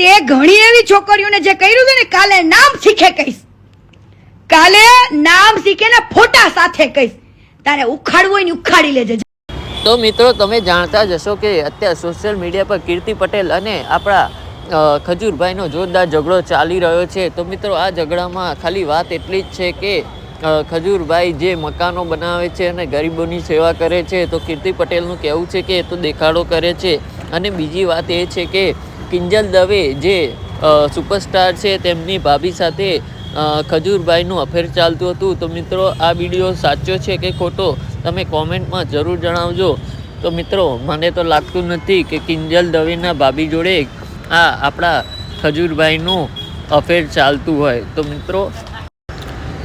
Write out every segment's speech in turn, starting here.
તે ઘણી એવી છોકરીઓને જે કર્યું છે ને, કાલે નામ શીખે કહીશ. કાલે નામ શીખે ને ફોટા સાથે કહીશ. તારે ઉખાડવું હોય ને ઉખાડી લેજે. તો મિત્રો, તમે જાણતા જ હશો કે અત્યારે સોશિયલ મીડિયા પર કીર્તિ પટેલ અને આપણા ખજૂરભાઈનો જોરદાર ઝઘડો ચાલી રહ્યો છે. તો મિત્રો, આ ઝઘડામાં ખાલી વાત એટલી જ છે કે ખજૂરભાઈ જે મકાનો બનાવે છે અને ગરીબોની સેવા કરે છે, તો કીર્તિ પટેલનું કહેવું છે કે એ તો દેખાડો કરે છે. અને બીજી વાત એ છે કે કિંજલ દવે જે સુપરસ્ટાર છે તેમની ભાભી સાથે ખજૂરભાઈનું અફેર ચાલતું હતું. તો મિત્રો, આ વીડિયો સાચો છે કે ખોટો? તમે કોમેન્ટમાં જરૂર જણાવજો. તો મિત્રો, મને તો લાગતું નથી કે કિંજલ દવેના ભાભી જોડે આ આપણા ખજૂરભાઈનું અફેર ચાલતું હોય. તો મિત્રો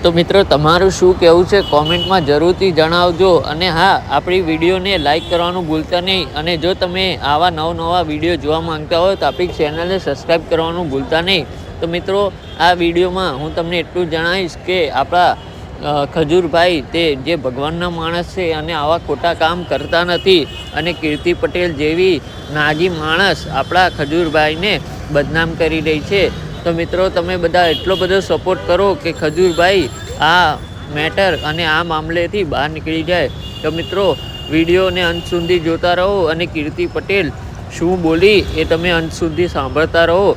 તો મિત્રો, તમારું શું કહેવું છે? કોમેન્ટમાં જરૂરથી જણાવજો. અને હા, આપણી વિડીયોને લાઈક કરવાનું ભૂલતા નહીં. અને જો તમે આવા નવનવા વીડિયો જોવા માંગતા હોય, તો આપણી ચેનલને સબસ્ક્રાઈબ કરવાનું ભૂલતા નહીં. તો મિત્રો, આ વિડીયોમાં હું તમને એટલું જણાવીશ કે આપણા ખજૂરભાઈ તે જે ભગવાનના માણસ છે, અને આવા ખોટા કામ કરતા નથી. અને કીર્તિ પટેલ જેવી નાજી માણસ આપણા ખજૂરભાઈને બદનામ કરી રહી છે. તો મિત્રો, તમે બધા એટલો બધો સપોર્ટ કરો કે ખજૂરભાઈ આ મેટર અને આ મામલેથી બહાર નીકળી જાય. તો મિત્રો, વિડીયોને અંત સુધી જોતા રહો અને કીર્તિ પટેલ શું બોલી એ તમે અંત સુધી સાંભળતા રહો.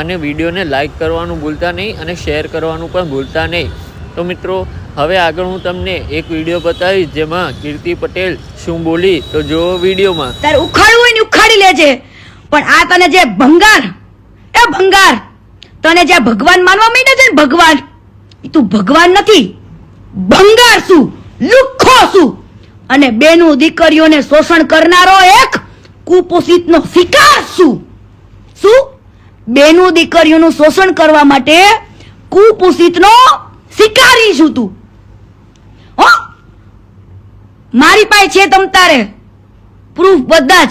અને વિડીયોને લાઈક કરવાનું ભૂલતા નહીં અને શેર કરવાનું પણ ભૂલતા નહીં. તો મિત્રો, હવે આગળ હું તમને એક વીડિયો બતાવીશ જેમાં કીર્તિ પટેલ શું બોલી. તો જો વિડીયોમાં. તારે ઉખાડવું હોય ને ઉખાડી લેજે. પણ આ તને જે ભંગાર, એ ભંગાર. તને જે ભગવાન માનવા માંડ્યા છે ને ભગવાન એ તું ભગવાન નથી ભંગાર શું લુખ્ખો શું અને બેનું દીકરીઓને શોષણ કરનારો એક કુપોષિતનો શિકાર શું? શું બેનું દીકરીઓનું શોષણ કરવા માટે કુપોષિતનો શિકારી છું તું. હો? મારી પાસે છે તમ તારે. પ્રૂફ બધા જ.